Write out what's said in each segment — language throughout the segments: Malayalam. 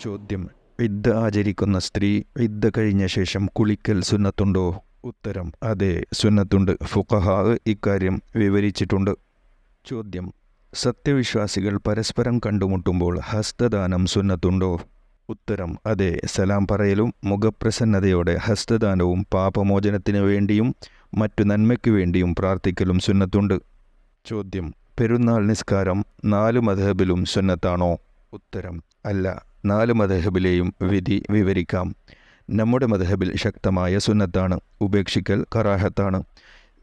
ചോദ്യം. ഇദ്ദ ആചരിക്കുന്ന സ്ത്രീ ഇദ്ദ കഴിഞ്ഞ ശേഷം കുളിക്കൽ സുന്നത്തുണ്ടോ? ഉത്തരം അതെ സുന്നത്തുണ്ട്. ഫുഖഹാ ഇക്കാര്യം വിവരിച്ചിട്ടുണ്ട്. ചോദ്യം സത്യവിശ്വാസികൾ പരസ്പരം കണ്ടുമുട്ടുമ്പോൾ ഹസ്തദാനം സുന്നത്തുണ്ടോ? ഉത്തരം അതെ സലാം പറയലും മുഖപ്രസന്നതയോടെ ഹസ്തദാനവും പാപമോചനത്തിനു വേണ്ടിയും മറ്റു നന്മയ്ക്കു വേണ്ടിയും പ്രാർത്ഥിക്കലും സുന്നത്തുണ്ട്. ചോദ്യം പെരുന്നാൾ നിസ്കാരം നാലു മധബിലും സുന്നത്താണോ? ഉത്തരം അല്ല. നാല് മധഹബിലെയും വിധി വിവരിക്കാം. നമ്മുടെ മധഹബിൽ ശക്തമായ സുന്നത്താണ് ഉപേക്ഷിക്കൽ കറാഹത്താണ്.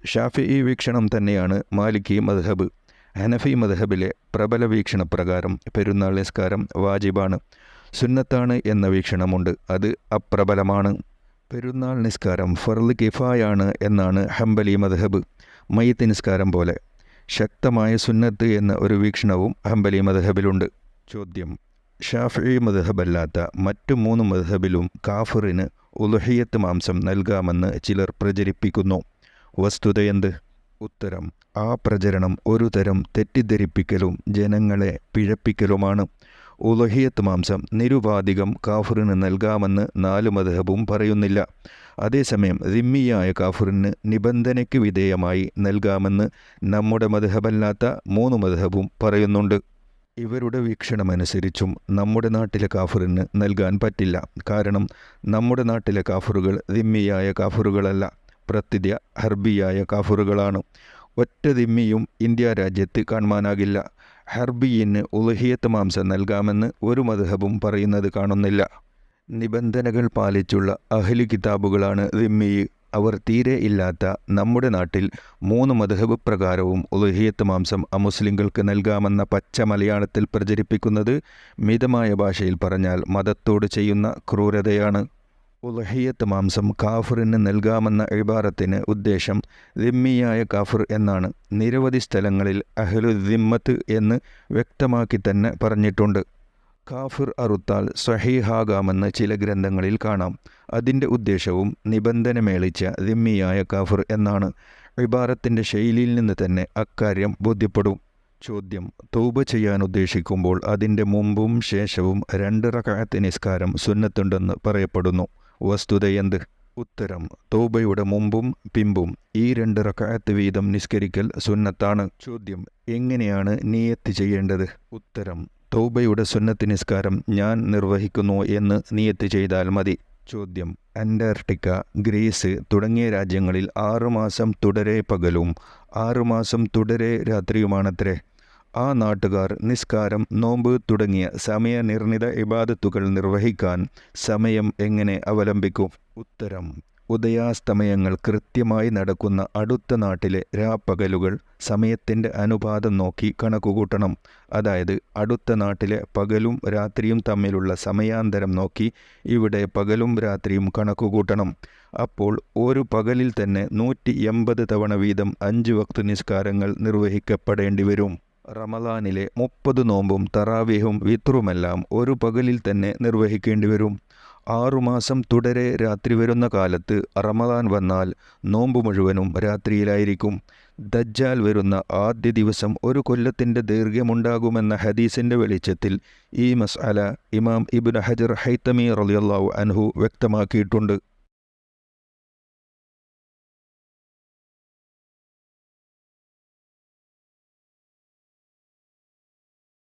ഷാഫി ഈ വീക്ഷണം തന്നെയാണ് മാലിക്കി മധഹബ് ഹനഫി മധഹബിലെ പ്രബല വീക്ഷണപ്രകാരം പെരുന്നാൾ നിസ്കാരം വാജിബാണ്. സുന്നത്താണ് എന്ന വീക്ഷണമുണ്ട് അത് അപ്രബലമാണ്. പെരുന്നാൾ നിസ്കാരം ഫർദ് കിഫായാണ് എന്നാണ് ഹംബലി മധഹബ് മയ്യത്ത് നിസ്കാരം പോലെ. ശക്തമായ സുന്നത്ത് എന്ന ഒരു വീക്ഷണവും ഹംബലി മധഹബിലുണ്ട് ചോദ്യം ഷാഫി മധഹബല്ലാത്ത മറ്റു മൂന്ന് മധഹബിലും കാഫറിന് ഉലുഹിയത്ത് മാംസം നൽകാമെന്ന് ചിലർ പ്രചരിപ്പിക്കുന്നു. വസ്തുതയെന്ത്? ഉത്തരം ആ പ്രചരണം ഒരു തരം തെറ്റിദ്ധരിപ്പിക്കലും ജനങ്ങളെ പിഴപ്പിക്കലുമാണ്. ഉലഹിയത്ത് മാംസം നിരുപാധികം കാഫറിന് നൽകാമെന്ന് നാല് മധബും പറയുന്നില്ല. അതേസമയം റിമ്മിയായ കാഫറിന് നിബന്ധനയ്ക്ക് വിധേയമായി നൽകാമെന്ന് നമ്മുടെ മധബല്ലാത്ത മൂന്ന് മധബും പറയുന്നുണ്ട്. ഇവരുടെ വീക്ഷണമനുസരിച്ചും നമ്മുടെ നാട്ടിലെ കാഫറിന് നൽകാൻ പറ്റില്ല. കാരണം നമ്മുടെ നാട്ടിലെ കാഫറുകൾ ദിമ്മിയായ കാഫറുകളല്ല. പ്രത്യ ഹർബിയായ കാഫറുകളാണ്. ഒറ്റ ദിമ്മിയും ഇന്ത്യ രാജ്യത്ത് കാണുവാനാകില്ല. ഹർബിയിന് ഉലഹിയത്ത് മാംസം നൽകാമെന്ന് ഒരു മധുഹബും പറയുന്നത് കാണുന്നില്ല. നിബന്ധനകൾ പാലിച്ചുള്ള അഹ്ലി കിതാബുകളാണ് ദിമ്മി അവർ തീരെ ഇല്ലാത്ത നമ്മുടെ നാട്ടിൽ മൂന്ന് മധുഹബ് പ്രകാരവും ഉലഹിയത്ത് മാംസം അമുസ്ലിങ്ങൾക്ക് നൽകാമെന്ന പച്ച മലയാളത്തിൽ പ്രചരിപ്പിക്കുന്നത് മിതമായ ഭാഷയിൽ പറഞ്ഞാൽ മതത്തോട് ചെയ്യുന്ന ക്രൂരതയാണ്. ഉലഹിയത്ത് മാംസം കാഫറിന് നൽകാമെന്ന ഇബാറത്തിന് ഉദ്ദേശം ദിമ്മിയായ കാഫർ എന്നാണ്. നിരവധി സ്ഥലങ്ങളിൽ അഹ്ലു ദിമ്മത്ത് എന്ന് വ്യക്തമാക്കി തന്നെ പറഞ്ഞിട്ടുണ്ട്. കാഫിർ അറുത്താൽ സഹീഹാകാമെന്ന് ചില ഗ്രന്ഥങ്ങളിൽ കാണാം. അതിന്റെ ഉദ്ദേശവും നിബന്ധന മേളിച്ച ദിമ്മിയായ കാഫിർ എന്നാണ്. ഇബാറത്തിന്റെ ശൈലിയിൽ നിന്ന് തന്നെ അക്കാര്യം ബോധ്യപ്പെടും. ചോദ്യം തൗബ ചെയ്യാൻ ഉദ്ദേശിക്കുമ്പോൾ അതിന്റെ മുമ്പും ശേഷവും രണ്ട് റക്കായത്ത് നിസ്കാരം സുന്നത്തുണ്ടെന്ന് പറയപ്പെടുന്നു. വസ്തുതയെന്ത് ഉത്തരം തൗബയുടെ മുമ്പും പിമ്പും ഈ രണ്ട് റക്കായത്ത് വീതം നിസ്കരിക്കൽ സുന്നത്താണ്. ചോദ്യം എങ്ങനെയാണ് നിയത്ത് ചെയ്യേണ്ടത്? ഉത്തരം തൗബയുടെ സുന്നത്ത് നിസ്കാരം ഞാൻ നിർവഹിക്കുന്നു എന്ന് നിയത്ത് ചെയ്താൽ മതി. ചോദ്യം. അന്റാർട്ടിക്ക ഗ്രീസ് തുടങ്ങിയ രാജ്യങ്ങളിൽ ആറുമാസം തുടരെ പകലും ആറുമാസം തുടരെ രാത്രിയുമാണത്രേ. ആ നാട്ടുകാർ നിസ്കാരം നോമ്പ് തുടങ്ങിയ സമയനിർണിത ഇബാദത്തുകൾ നിർവഹിക്കാൻ സമയം എങ്ങനെ അവലംബിക്കും? ഉത്തരം. ഉദയാസ്തമയങ്ങൾ കൃത്യമായി നടക്കുന്ന അടുത്ത നാട്ടിലെ രാപ്പകലുകൾ സമയത്തിന്റെ അനുപാതം നോക്കി കണക്കുകൂട്ടണം. അതായത് അടുത്ത നാട്ടിലെ പകലും രാത്രിയും തമ്മിലുള്ള സമയാന്തരം നോക്കി ഇവിടെ പകലും രാത്രിയും കണക്കുകൂട്ടണം. അപ്പോൾ ഒരു പകലിൽ തന്നെ നൂറ്റി എൺപത് തവണ വീതം അഞ്ച് വക്ത് നിസ്കാരങ്ങൾ നിർവഹിക്കപ്പെടേണ്ടി വരും. റമലാനിലെ മുപ്പത് നോമ്പും തറാവേഹും വിത്രുമെല്ലാം ഒരു പകലിൽ തന്നെ നിർവഹിക്കേണ്ടി വരും. ആറുമാസം തുടരെ രാത്രി വരുന്ന കാലത്ത് റമദാൻ വന്നാൽ നോമ്പ് മുഴുവനും രാത്രിയിലായിരിക്കും. ദജ്ജാൽ വരുന്ന ആദ്യ ദിവസം ഒരു കൊല്ലത്തിന്റെ ദൈർഘ്യമുണ്ടാകുമെന്ന ഹദീസിന്റെ വെളിച്ചത്തിൽ ഈ മസ്അല ഇമാം ഇബുൻ ഹജർ ഹൈത്തമി റളിയല്ലാഹു അൻഹു വ്യക്തമാക്കിയിട്ടുണ്ട്.